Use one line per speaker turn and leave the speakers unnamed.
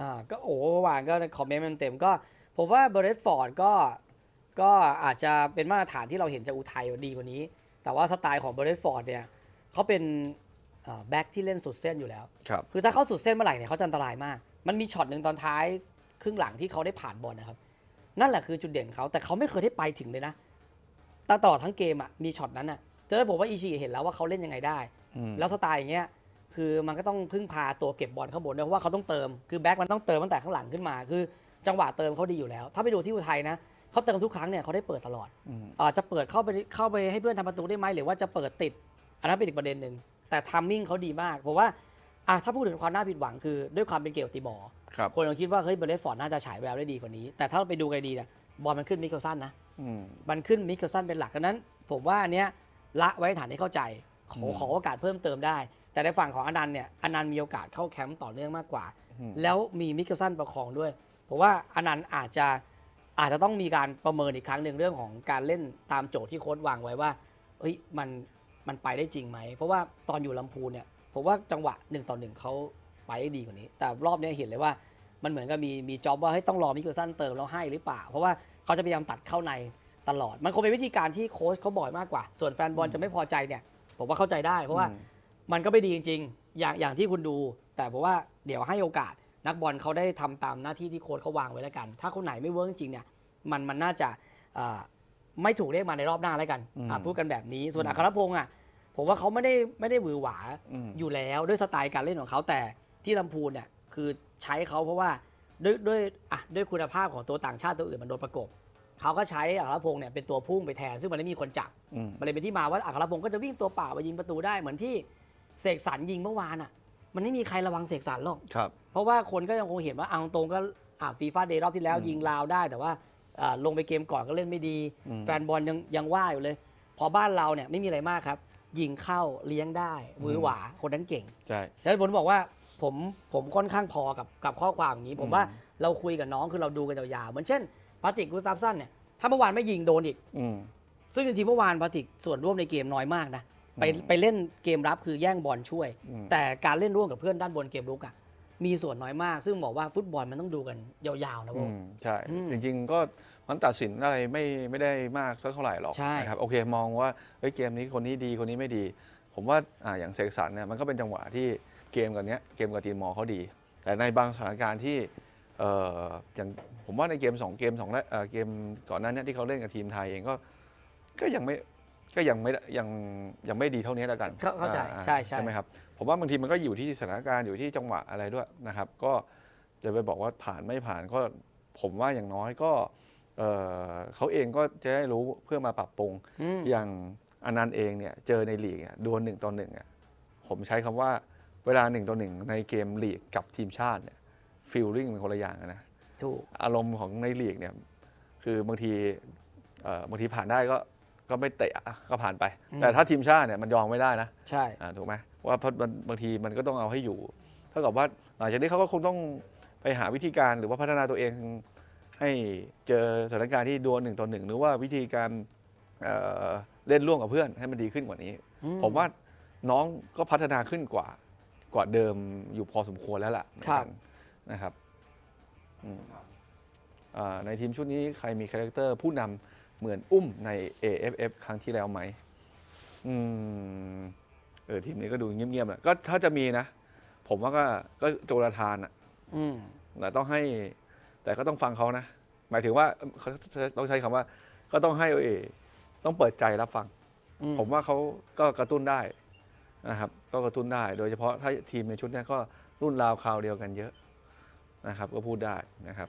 อ่าก็โอ้เมื่อวานก็คอมเมนต์เต็มๆก็ ผมว่าเบรดฟอร์ดก็ก็อาจจะเป็นมาตรฐานที่เราเห็นจากอุทัยดีกว่านี้ แต่ว่าสไตล์ของเบรดฟอร์ดเนี่ยเขาเป็นแบ็กที่เล่นสุดเส้นอยู่แล้ว
ครับ
คือถ้าเขาสุดเส้นเมื่อไหร่เนี่ยเขาจะอันตรายมาก มันมีช็อตหนึ่งตอนท้ายครึ่งหลังที่เขาได้ผ่านบอลนะครับ นั่นแหละคือจุดเด่นเขาแต่เขาไม่เคยได้ไปถึงเลยนะตั้งตลอดทั้งเกมอะมีช็อตนั้นอะจะได้ผมว่าอีชีเห็นแล้วว่าเขาเล่นยังไงได้
อืม
แล้วสไตล์อย่างเงี้ย คือมันก็ต้องพึ่งพาตัวเก็บบอลข้างบนด้วยเพราะว่าเขาต้องเติมคือแบ็คมันต้องเติมตั้งแต่ข้างหลังขึ้นมา คือ จังหวะเติมเขาดีอยู่แล้ว ถ้าไปดูที่อุทัยนะเขาเติมทุกครั้งเนี่ยเขาได้เปิดตลอด
อืม
อาจจะเปิดเข้าไปเข้าไปให้เพื่อนทำประตูได้ไหมหรือว่าจะเปิดติดอันนั้นเป็นอีกประเด็นหนึ่งแต่ทัมมิ่งเขาดีมากผมว่าอะถ้าพูดถึงความน่าผิดหวังคือด้วยความเป็นเกลติมอร์
ครับ
คนเราคิดว่าเฮ้ยเบรเลสฟอร์ดน่าจะฉายแววได้ดีกว่านี้ แต่ถ้าเราไปดูกันดีเนี่ยบอลมันขึ้นมิเคลสันนะ
อืม
มันขึ้นมิเคลสันเป็นหลักดังนั้น ผมว่าอันเนี้ยละไว้ฐานให้เข้าใจขอ
อืม
ขอโอกาสเพิ่มเติมได้ แต่ในฝั่งของอนันต์เนี่ยอนันต์มีโอกาสเข้าแคมป์ต่อเนื่องมากกว่า
อืม
แล้วมีมิเคลสันประคองด้วยผมว่าอนันต์อาจจะอาจจะต้องมีการประเมินอีกครั้งหนึ่งเรื่องของการเล่นตามโจทย์ที่โค้ชวางไว้ว่าเฮ้ยมันมันไปได้จริงไหม เพราะว่าตอนอยู่ลำพูนเนี่ยผมว่าจังหวะหนึ่งต่อหนึ่งเขาไปได้ดีกว่านี้ แต่รอบเนี้ยเห็นเลยว่ามันเหมือนกับมีมีจ็อบว่าเฮ้ยต้องรอมิเคลสันเติมแล้วให้หรือเปล่า เพราะว่าเขาจะพยายามตัดเข้าในตลอด มันคงเป็นวิธีการที่โค้ชเขาบอกมากกว่า ส่วนแฟนบอลจะไม่พอใจเนี่ยผมว่าเข้าใจได้เพราะว่า
อื ม
มันก็ไม่ดีจริง ๆ อย่างอย่างที่คุณดู แต่ผมว่าเดี๋ยวให้โอกาสนักบอลเขาได้ทำตามหน้าที่ที่โค้ชเขาวางไว้แล้วกัน ถ้าคนไหนไม่เวิร์กจริงๆเนี่ยมันมันน่าจะอ่าไม่ถูกเรียกมาในรอบหน้าแล้วกัน
อืม
อะพูดกันแบบนี้ส่วน
อืม
อัครพงษ์อะผมว่าเขาไม่ได้ไม่ได้หวือหวา
อืม
อยู่แล้วด้วยสไตล์การเล่นของเขาแต่ที่ลำพูนเนี่ยคือใช้เขาเพราะว่าด้วยด้วยอะด้วยคุณภาพของตัวต่างชาติตัวอื่นมันโดนประกบเขาก็ใช้อัครพงษ์เนี่ยเป็นตัวพุ่งไปแทน ซึ่งมันไม่มีคนจับ
อืม
มันเลยเป็นที่มาว่าอัครพงศ์ก็จะวิ่งตัวเปล่าไปยิงประตูได้เหมือนที่ เสกสรรยิงเมื่อวานอะ มันไม่มีใครระวังเสกสรรหรอก
ครับ
เพราะว่าคนก็ยังคงเห็นว่าเอาตรงๆก็อ่าฟีฟ่าเดย์รอบที่แล้ว
อืม
ยิงลาวได้ แต่ว่าอ่าลงไปเกมก่อนก็เล่นไม่ดี
อืม
แฟนบอลยังยังว่าอยู่เลย พอบ้านเราเนี่ยไม่มีอะไรมากครับ ยิงเข้าเลี้ยงได้มือหวาคนนั้นเก่ง
ใช่
แล้วผมบอกว่าผมผมค่อนข้างพอกับกับข้อความอย่างนี้ ผมว่า
อืม
เราคุยกับน้องคือเราดูกันยาวๆเหมือนเช่นปาติกกูสตาฟสันเนี่ยถ้าเมื่อวานไม่ยิงโดนอีก
อืม
ซึ่งจริงๆเมื่อวานปาติกส่วนร่วมในเกมน้อยมากนะ ไป
อืม
ไปเล่นเกมรับคือแย่งบอลช่วย
อืม
แต่การเล่นร่วมกับเพื่อนด้านบนเกมรุกอะมีส่วนน้อยมาก ซึ่งบอกว่าฟุตบอลมันต้องดูกันยาวๆนะโบ
อืมใช่
อืม
จริงๆก็มันตัดสินอะไรไม่ไม่ได้มากสักเท่าไหร่หรอก
ใช่
นะครับโอเคมองว่าเฮ้ยเกมนี้คนนี้ดีคนนี้ไม่ดี ผมว่าอ่าอย่างเซกสันเนี่ยมันก็เป็นจังหวะที่เกมกับเนี้ยเกมกับทีมมอร์เขาดี แต่ในบางสถานการณ์ที่เอ่ออย่างผมว่าในเกมสองเกมสองแรกเอ่อเกมก่อนหน้าเนี้ที่เขาเล่นกับทีมไทยเองก็ก็ยังไม่ ก็ยังไม่ยังยังไม่ดีเท่านี้แล้วกัน
เข้าเข้าใจ
อ่
ใช่ใช่
ใช่ไหมครับผมว่าบางทีมันก็อยู่ที่สถานการณ์อยู่ที่จังหวะอะไรด้วยนะครับ ก็จะไปบอกว่าผ่านไม่ผ่านก็ผมว่าอย่างน้อยก็เอ่อเขาเองก็จะได้รู้เพื่อมาปรับปรุง
อืม
อย่างอนันต์เองเนี่ยเจอในลีกเนี่ยดวลหนึ่งต่อหนึ่งอะผมใช้คำว่าเวลาหนึ่งต่อหนึ่งในเกมลีกกับทีมชาติเนี่ยฟีลลิ่งเป็นคนละอย่างกันนะ
ถูก
อารมณ์ของในลีกเนี่ยคือบางทีเอ่อบางทีผ่านได้ก็ ก็ไม่เตะอะก็ผ่านไป
อืม
แต่ถ้าทีมชาติเนี่ยมันยอมไม่ได้นะ
ใช่
อ่าถูกไหมว่าเพราะมันบางทีมันก็ต้องเอาให้อยู่เท่ากับว่าหลังจากนี้เขาก็คงต้องไปหาวิธีการหรือว่าพัฒนาตัวเองให้เจอสถานการณ์ที่ดวลหนึ่งต่อหนึ่งหรือว่าวิธีการเอ่อเล่นร่วมกับเพื่อนให้มันดีขึ้นกว่านี้
อื
ผมว่าน้องก็พัฒนาขึ้นกว่ากว่าเดิมอยู่พอสมควรแล้วล่ะเหมือนกันนะครับอืมอ่าในทีมชุดนี้ใครมีคาแรคเตอร์ผู้นำ เหมือนอุ้มใน AFF ครั้งที่แล้วไหมอืมเออทีมนี้ก็ดูเงียบๆแหละก็ถ้าจะมีนะ ผมว่าก็ก็โจรทานอะ
อืม
แต่ต้องให้ แต่ก็ต้องฟังเขานะ หมายถึงว่าเขาต้องใช้คำว่า ก็ต้องให้เอต้องเปิดใจรับฟัง
อืม
ผมว่าเขาก็กระตุ้นได้นะครับ ก็กระตุ้นได้ โดยเฉพาะถ้าทีมในชุดเนี้ยก็รุ่นราวคราวเดียวกันเยอะนะครับ ก็พูดได้นะครับ